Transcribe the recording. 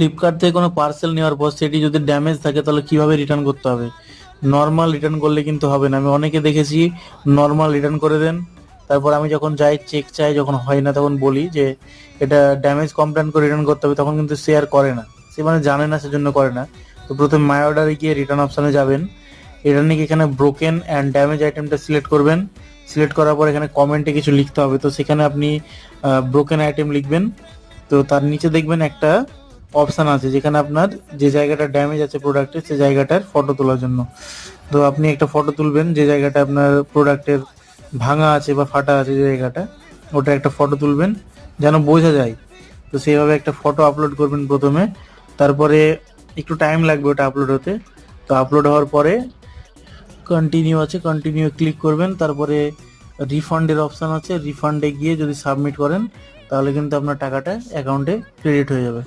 Flipkart থেকে কোনো parcel নেওয়ার পর সেটি যদি ড্যামেজ থাকে, তাহলে কীভাবে রিটার্ন করতে হবে? নর্মাল রিটার্ন করলে কিন্তু হবে না। আমি অনেকে দেখেছি নর্মাল রিটার্ন করে দেন। তারপর আমি যখন যাই চেক চাই, যখন হয় না, তখন বলি যে এটা ড্যামেজ কমপ্লেন করে রিটার্ন করতে হবে। তখন কিন্তু শেয়ার করে না। সে মানে জানে না, সেজন্য করে না। তো প্রথমে মাই অর্ডারে গিয়ে রিটার্ন অপশানে যাবেন। রিটার্নে গিয়ে এখানে ব্রোকেন অ্যান্ড ড্যামেজ আইটেমটা সিলেক্ট করবেন। সিলেক্ট করার পর এখানে কমেন্টে কিছু লিখতে হবে। তো সেখানে আপনি ব্রোকেন আইটেম লিখবেন। তো তার নিচে দেখবেন একটা অপশন আছে, যেখানে আপনার যে জায়গাটা ড্যামেজ আছে প্রোডাক্টের সেই জায়গাটার ফটো তোলার জন্য। তো আপনি একটা ফটো তুলবেন, যে জায়গাটা আপনার প্রোডাক্টের ভাঙা আছে বা ফাটা আছে যে জায়গাটা, ওটা একটা ফটো তুলবেন, যেন বোঝা যায়। তো সেইভাবে একটা ফটো আপলোড করবেন প্রথমে, তারপরে একটু টাইম লাগবে ওটা আপলোড হতে। তো আপলোড হওয়ার পরে কন্টিনিউ আছে কন্টিনিউ ক্লিক করবেন, তারপরে রিফান্ডের অপশান আছে। রিফান্ডে গিয়ে যদি সাবমিট করেন, তাহলে কিন্তু আপনার টাকাটা অ্যাকাউন্টে ক্রেডিট হয়ে যাবে।